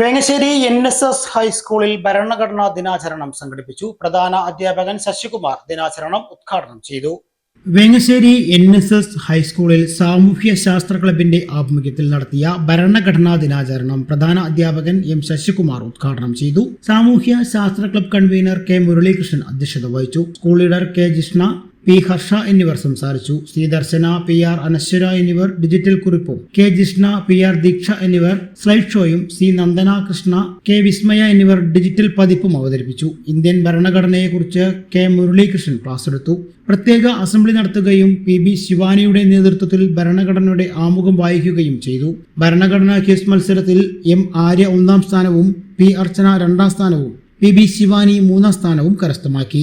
Vengassery N S S ഹൈസ്കൂളിൽ ഭരണഘടനാ ദിനാചരണം സംഘടിപ്പിച്ചു. പ്രധാന അധ്യാപകൻ ശശികുമാർ ദിനാചരണം ഉദ്ഘാടനം ചെയ്തു. വേങ്ങശ്ശേരി എൻ എസ് എസ് ഹൈസ്കൂളിൽ സാമൂഹ്യ ശാസ്ത്ര ക്ലബിന്റെ ആഭിമുഖ്യത്തിൽ നടത്തിയ ഭരണഘടനാ ദിനാചരണം പ്രധാന അധ്യാപകൻ എം ശശികുമാർ ഉദ്ഘാടനം ചെയ്തു. സാമൂഹ്യ ശാസ്ത്ര ക്ലബ് കൺവീനർ കെ മുരളീകൃഷ്ണൻ അധ്യക്ഷത വഹിച്ചു. School leader K Jishna P Harsha എന്നിവർ സംസാരിച്ചു. C Darshana P R Anashwara എന്നിവർ digital കുറിപ്പും K Jishna P R Deeksha എന്നിവർ സ്ലൈഡ് ഷോയും സി നന്ദന കൃഷ്ണ കെ വിസ്മയ എന്നിവർ ഡിജിറ്റൽ പതിപ്പും അവതരിപ്പിച്ചു. ഇന്ത്യൻ ഭരണഘടനയെക്കുറിച്ച് കെ മുരളീകൃഷ്ണൻ ക്ലാസ് എടുത്തു. പ്രത്യേക അസംബ്ലി നടത്തുകയും പി ബി ശിവാനിയുടെ നേതൃത്വത്തിൽ ഭരണഘടനയുടെ ആമുഖം വായിക്കുകയും ചെയ്തു. ഭരണഘടനാ ക്വിസ് മത്സരത്തിൽ എം ആര്യ ഒന്നാം സ്ഥാനവും പി അർച്ചന രണ്ടാം സ്ഥാനവും പി ബി ശിവാനി മൂന്നാം സ്ഥാനവും കരസ്ഥമാക്കി.